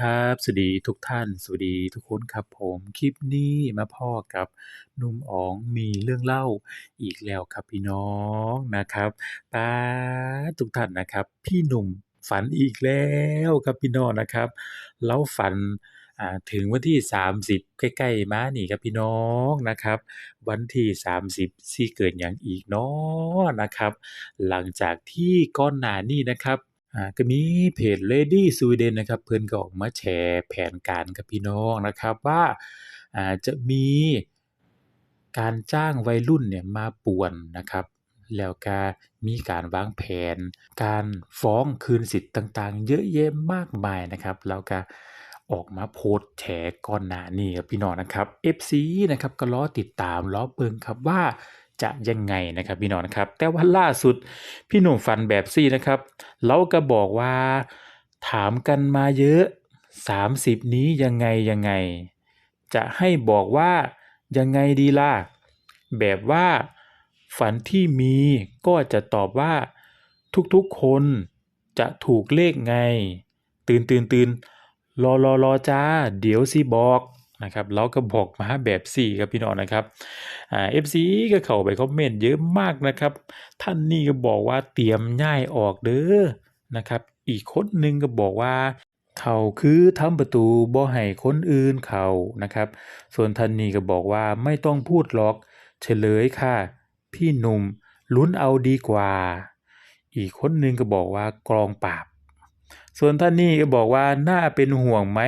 ครับ สวัสดีทุกท่าน สวัสดีทุกคนครับผม คลิปนี้มาพ้อกับหนุ่มอ๋องมีเรื่องเล่าอีกแล้วครับพี่น้องนะครับป๊าทุกท่านนะครับ พี่หนุ่มฝันอีกแล้วครับพี่น้องนะครับเลาฝันถึงวันที่ 30 ใกล้ๆมานี่ครับพี่น้องนะครับ วันที่ 30สิเกิดหยังอีกน้อนะครับ หลังจากที่ก่อนหนานี้นะครับ อ่าก็มีเพจ Lady Sweden นะครับ เพิ่นก็ออกมาแฉแผนการครับพี่น้องนะครับว่าอาจะมีการจ้างวัยรุ่นเนี่ยมาป่วนนะครับแล้วก็มีการวางแผน การฟ้องคืนสิทธิ์ต่างๆ เยอะแยะมากมายนะครับแล้วก็ออกมาโพสต์แฉก่อนหน้านี้ครับพี่น้องนะครับ FC นะครับก็รอติดตามรอเบิงครับว่า จะยังไงนะครับพี่น้องนะครับ แต่ว่าล่าสุดพี่หนุ่มฝันแบบซี้นะครับเลาก็บอกว่าถามกันมาเยอะ 30 นี้ยังไงๆจะให้บอกว่ายังไงดีล่ะแบบว่าฝันที่มีก็จะตอบว่าทุกๆคนจะถูกเลขไง ตื่นๆๆรอๆๆจ้า เดี๋ยวสิบอก นะครับเลาก็บอกมาแบบซี้ครับพี่น้องนะครับอ่า FC ก็เข้าไปคอมเมนต์เยอะมากนะครับ ท่านนี้ก็บอกว่าเตรียมย้ายออกเด้อนะครับ อีกคนหนึ่งก็บอกว่าเขาคือทำประตูบ่ให้คนอื่นเขานะครับ ส่วนท่านนี้ก็บอกว่าไม่ต้องพูดหรอกเฉลยค่ะ พี่หนุ่มลุ้นเอาดีกว่า อีกคนหนึ่งก็บอกว่ากลองปราบ ส่วนท่านนี้ก็บอกว่าน่าเป็นห่วงไหม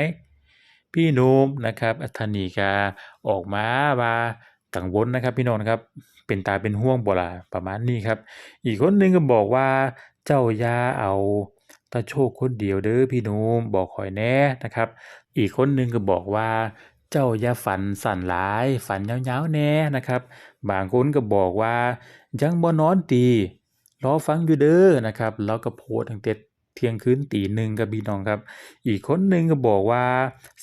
พี่นุ่มนะครับท่านีก็ออกมาว่ากังวลนะครับ พี่น้องนะครับ เป็นตาเป็นห่วงบ่ล่ะประมาณนี้ครับ อีกคนหนึ่งก็บอกว่าเจ้ายาเอาตาโชคคนเดียวเด้อพี่นุ่มบอกข้อยแน่นะครับ อีกคนหนึ่งก็บอกว่าเจ้าอย่าฝันสั้นหลาย ฝันยาวๆแน่นะครับ บางคนก็บอกว่ายังบ่นอนติรอฟังอยู่เด้อนะครับเลาก็โพสต์ตั้งแต่ เที่ยงคืนตี1ครับพี่น้องครับ อีกคนหนึ่งก็บอกว่า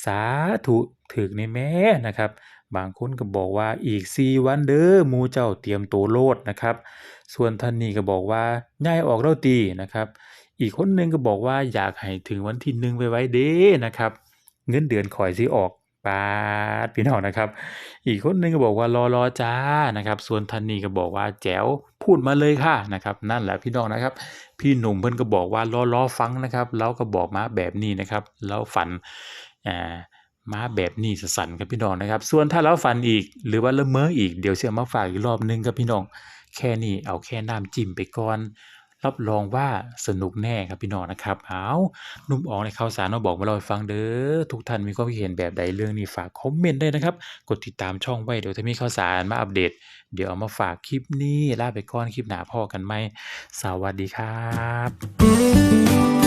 สาธุถูกแหน่แหมนะครับ บางคนก็บอกว่าอีก4วันเด้อมูเจ้าเตรียมโตโลดนะครับ ส่วนท่านนี้ก็บอกว่าย้ายออกแล้วตินะครับ อีกคนหนึ่งก็บอกว่าอยากให้ถึงวันที่1ไวๆเด้นะครับ เงินเดือนข้อยสิออกป๊าดพี่น้องนะครับ อีกคนหนึ่งก็บอกว่ารอๆจ้านะครับ ส่วนท่านนี้ก็บอกว่าแจ๋ว พูดมาเลยค่ะนะครับนั่นแหละพี่น้องนะครับ พี่หนุ่มเพิ่นก็บอกว่าล้อล้อฟังนะครับแล้วก็บอกมาแบบนี้นะครับแล้วฝันอ่ามาแบบนี้สั่นครับพี่น้องนะครับ ส่วนถ้าเราฝันอีกหรือว่าละเมออีกเดี๋ยวสิเอามาฝากอีกรอบหนึ่งครับพี่น้องแค่นี้เอาแค่น้ำจิ้มไปก่อน รับรองว่าสนุกแน่ครับพี่น้องนะครับ เอาหนุ่มอ๋องในข่าวสารมาบอกมาเล่าให้ฟังเด้อ ทุกท่านมีความคิดเห็นแบบใดเรื่องนี้ฝากคอมเมนต์ได้นะครับ กดติดตามช่องไว้เดี๋ยวถ้ามีข่าวสารมาอัปเดต เดี๋ยวเอามาฝากคลิปนี้ลาไปก่อนคลิปหนาพ่อกันไหมสวัสดีครับ